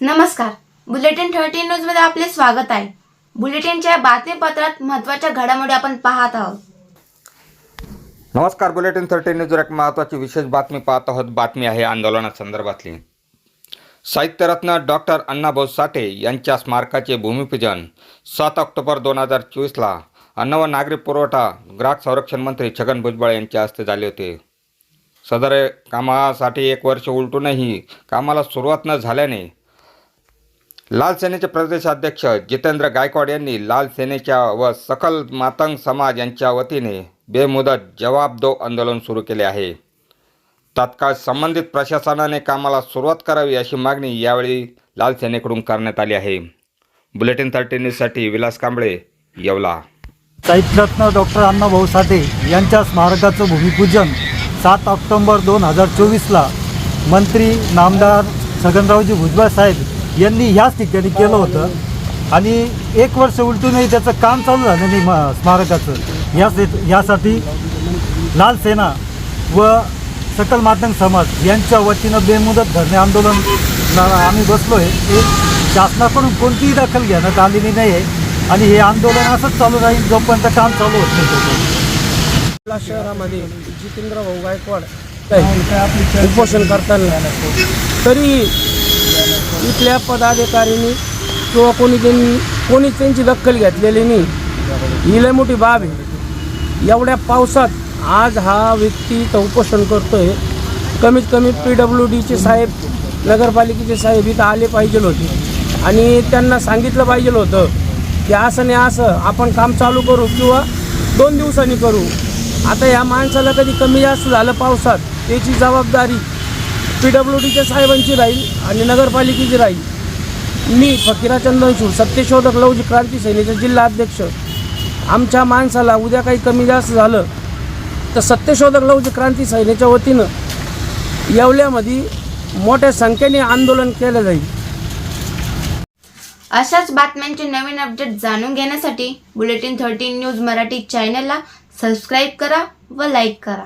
नमस्कार. Bulletin thirty न्यूजमध्ये आपले स्वागत आहे. बुलेटिनच्या बातमीपत्रात महत्त्वाच्या घडामोडी आपण पाहत आहोत. नमस्कार बुलेटिन थर्टी न्यूजवर एक महत्त्वाची विशेष बातमी पाहत आहोत. बातमी आहे आंदोलनासंदर्भातली साहित्यरत्न डॉक्टर अण्णाभाऊ साठे यांच्या स्मारकाचे भूमिपूजन सात ऑक्टोबर दोन हजार चोवीसला अन्न व नागरी पुरवठा ग्राहक संरक्षण मंत्री छगन भुजबळ यांच्या हस्ते झाले होते. सदर कामासाठी एक वर्ष उलटूनही कामाला सुरुवात न झाल्याने लाल सेनेचे प्रदेशाध्यक्ष जितेंद्र गायकवाड यांनी लाल सेनेच्या व सकल मातंग समाज यांच्या वतीने बेमुदत जवाब दो आंदोलन सुरू केले आहे. तात्काळ संबंधित प्रशासनाने कामाला सुरुवात करावी अशी मागणी यावेळी लाल सेनेकडून करण्यात आली आहे. बुलेटिन थर्टी न्यूजसाठी विलास कांबळे येवला. साहित्यरत्न डॉक्टर अण्णाभाऊ साठे यांच्या स्मारकाचं भूमिपूजन सात ऑक्टोंबर दोन हजार चोवीसला मंत्री नामदार छगनरावजी भुजबळ साहेब यांनी ह्याच ठिकाणी केलं होतं. आणि एक वर्ष उलटूनही त्याचं काम चालू झालं नाही म- स्मारकाचं. याच यासाठी लाल सेना व सकल माध्यम समाज यांच्या वतीनं बेमुदत धरणे आंदोलन आम्ही बसलो आहे शासनाकडून कोणतीही दखल घेण्यात आलेली नाही आहे आणि हे आंदोलन असंच चालू राहील जोपर्यंत काम चालू होत नाही आपल्या शहरामध्ये जितेंद्र भाऊ गायकवाड उपोषण करताना तरी इथल्या पदाधिकाऱ्यांनी किंवा कोणी त्यांनी कोणीच त्यांची दखल घेतलेली नाही. ही लय मोठी बाब आहे. एवढ्या पावसात आज हा व्यक्ती इथं उपोषण करतोय. कमीत कमी पी डब्ल्यू डीचे साहेब नगरपालिकेचे साहेब इथं आले पाहिजे होते. आणि त्यांना सांगितलं पाहिजे होतं की असं नाही असं आपण काम चालू करू किंवा दोन दिवसांनी करू. आता या माणसाला कधी कमी जास्त झालं पावसात त्याची जबाबदारी पी डब्ल्यू डीच्या साहेबांची राहील आणि नगरपालिकेची राहील. मी फकीरा चंदनशूर सत्यशोधक लवजी क्रांती सेनेचे जिल्हा अध्यक्ष. आमच्या माणसाला उद्या काही कमी जास्त झालं तर सत्यशोधक लवजी क्रांती सेनेच्या वतीनं येवल्यामध्ये मोठ्या संख्येने आंदोलन केलं जाईल. अशाच बातम्यांचे नवीन अपडेट जाणून घेण्यासाठी बुलेटिन थर्टीन न्यूज मराठी चॅनलला सबस्क्राईब करा व लाईक करा.